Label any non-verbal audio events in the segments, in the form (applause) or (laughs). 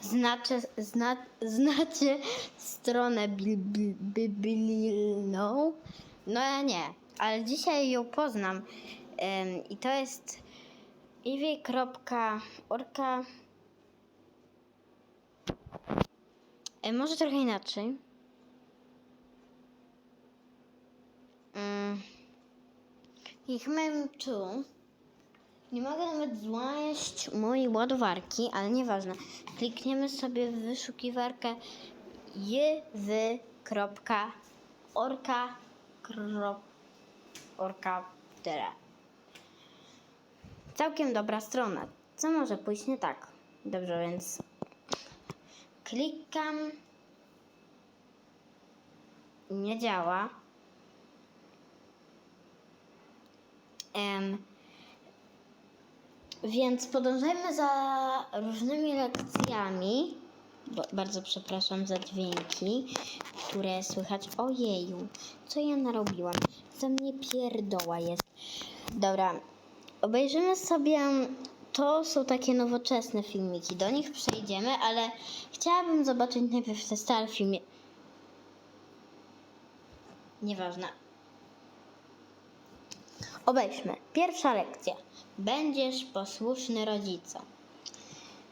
znacie, zna, znacie stronę biblijną? No ja nie, ale dzisiaj ją poznam. Ym, I to jest iwi.orka E, Może trochę inaczej. I chyba tu. Nie mogę nawet znaleźć mojej ładowarki, ale nieważne. Klikniemy sobie w wyszukiwarkę jw.orka orka tyle. Całkiem dobra strona. Co może pójść nie tak? Dobrze, więc klikam. Nie działa. Em, więc podążajmy za różnymi lekcjami. Bo, bardzo przepraszam za dźwięki, które słychać. Ojeju, co ja narobiłam? Za mnie pierdoła jest. Dobra, obejrzymy sobie. To są takie nowoczesne filmiki. Do nich przejdziemy, ale chciałabym zobaczyć najpierw te stare filmy. Nieważne. Obejrzmy. Pierwsza lekcja. Będziesz posłuszny rodzicom.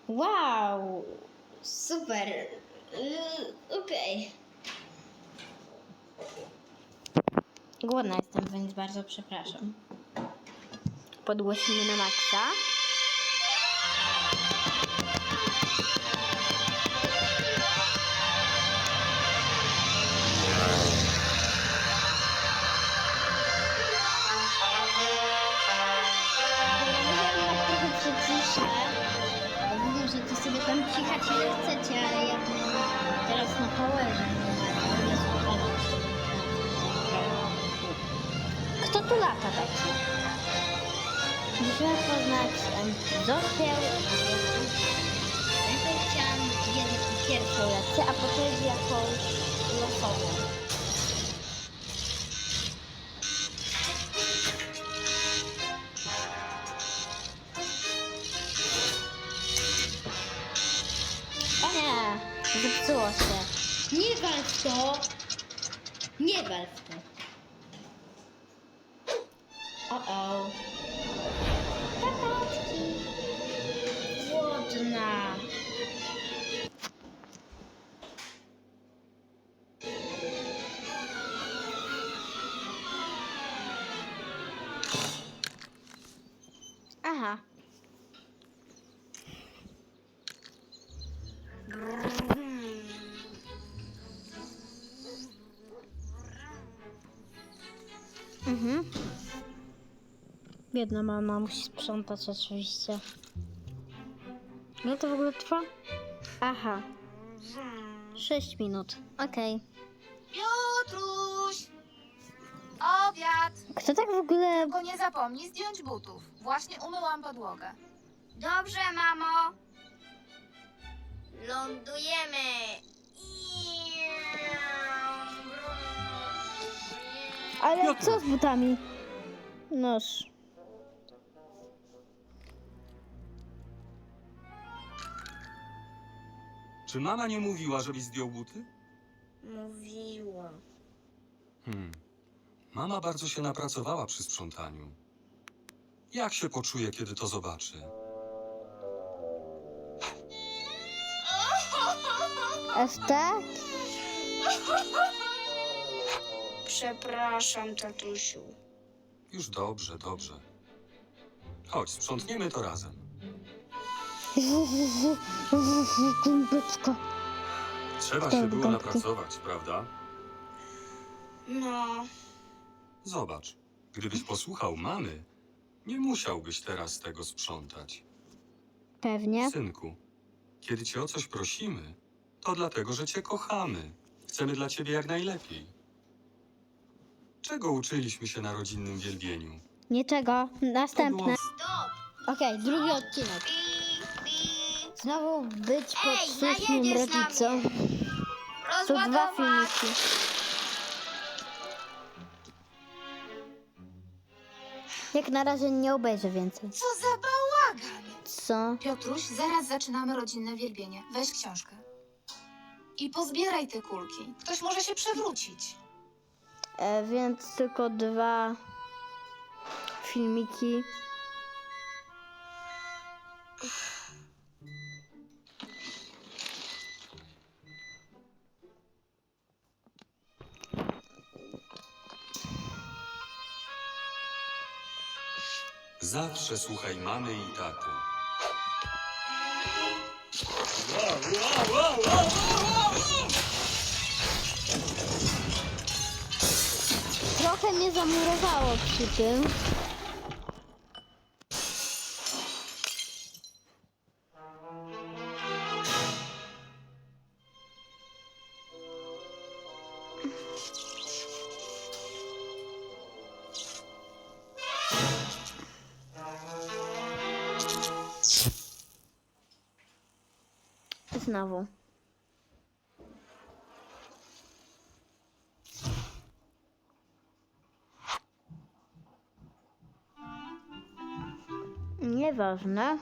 Wow! Super! Yy, Okej. Głodna jestem, więc bardzo przepraszam. Podgłosimy na maksa. Tu lata taki? Musimy poznać em, Zosię. Najpierw chciałam wiedzieć pierwszą lekcję, a potem jakąś losową. O nie, zepsuło się. Nie wal to. Nie wal w to. O-o. Papatki. Głodna. Aha. Mhm. Biedna mama musi sprzątać oczywiście. Ile to w ogóle trwa? Aha. 6 minut. Okej. Piotruś! Obiad! Kto tak w ogóle... Tylko nie zapomnij zdjąć butów. Właśnie umyłam podłogę. Dobrze, mamo. Lądujemy. Ale Piotr. co z butami? Noż. Czy mama nie mówiła, żebyś zdjął buty? Mówiła. Hmm. Mama bardzo się napracowała przy sprzątaniu. Jak się poczuje, kiedy to zobaczy? Aż tak? Przepraszam, tatusiu. Już dobrze, dobrze. Chodź, sprzątniemy to razem. Gąbeczka. Trzeba Tak, się było gąbki. napracować, prawda? No, Zobacz, gdybyś posłuchał mamy, nie musiałbyś teraz tego sprzątać. Pewnie. Synku, kiedy cię o coś prosimy, to dlatego, że cię kochamy. Chcemy dla ciebie jak najlepiej. Czego uczyliśmy się na rodzinnym wielbieniu? Niczego. Następne. stop. Okej, drugi odcinek. Znowu być najedziesz na rodzicom. Są dwa filmiki. Jak na razie nie obejrzę więcej. Co za bałagan! Co? Piotruś, zaraz zaczynamy rodzinne wielbienie. Weź książkę. I pozbieraj te kulki. Ktoś może się przewrócić. E, więc tylko dwa filmiki. Zawsze słuchaj mamy i taty. Trochę mnie zamurowało przy tym. Znowu. Nieważne.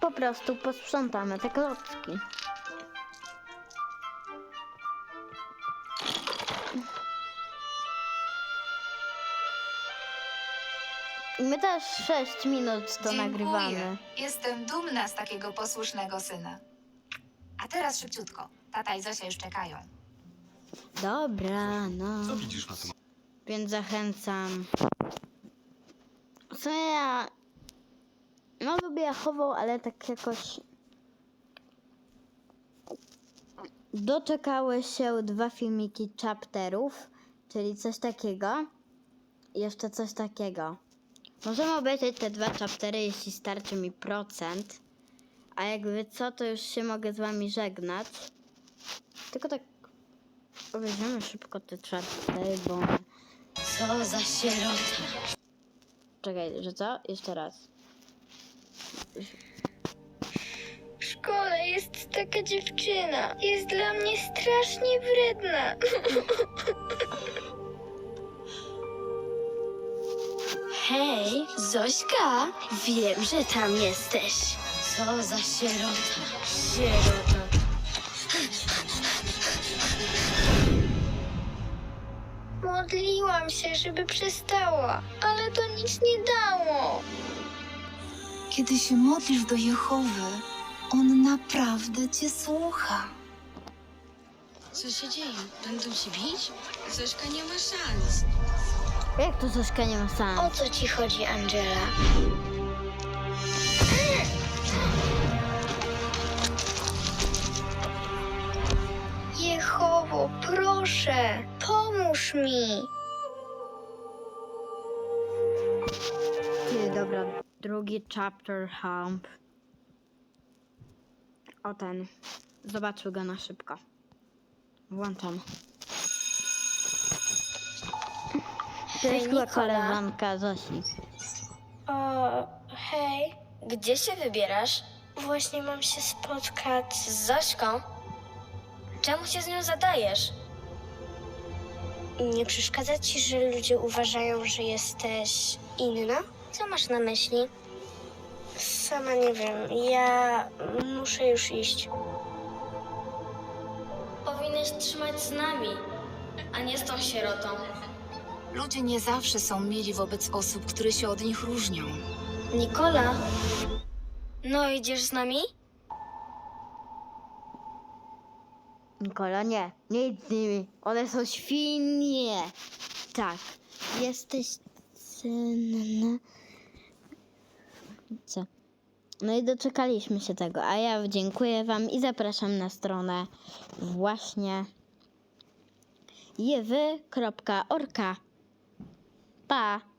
Po prostu posprzątamy te klocki. My też 6 minut to Dziękuję. nagrywamy. Jestem dumna z takiego posłusznego syna. A teraz szybciutko. Tata i Zosia już czekają. Dobra, no. Co widzisz na tym? Więc zachęcam. Co ja. No lubię Jachową, ale tak jakoś. Doczekały się dwa filmiki chapterów, czyli coś takiego. I jeszcze coś takiego. Możemy obejrzeć te dwa chaptery, jeśli starczy mi procent. A jakby co, to już się mogę z wami żegnać. Tylko tak obejrzymy szybko te chaptery, bo... Co za sierota. Czekaj, że co? Jeszcze raz. W szkole jest taka dziewczyna. Jest dla mnie strasznie wredna. (laughs) Hej, Zośka, wiem, że tam jesteś. Co za sierota. Sierota. Modliłam się, żeby przestała, ale to nic nie dało. Kiedy się modlisz do Jehowy, on naprawdę cię słucha. Co się dzieje? Będą się bić? Zośka nie ma szans. Jak to Zośka nie ma O co ci chodzi, Angela? Jehowo, proszę, pomóż mi. Ty, dobra, drugi chapter hump. O ten. Zobaczył go na szybko. Włączam. To jest chyba koleżanka Zosi. O, hej. Gdzie się wybierasz? Właśnie mam się spotkać z Zośką. Czemu się z nią zadajesz? Nie przeszkadza ci, że ludzie uważają, że jesteś inna? Co masz na myśli? Sama nie wiem. Ja muszę już iść. Powinnaś trzymać z nami, a nie z tą sierotą. Ludzie nie zawsze są mili wobec osób, które się od nich różnią. Nikola? No, idziesz z nami? Nikola, nie. Nie idź z nimi. One są świnie. Tak. Jesteś cenna. Co? No i doczekaliśmy się tego, a ja dziękuję Wam i zapraszam na stronę właśnie jewy.org. Pa!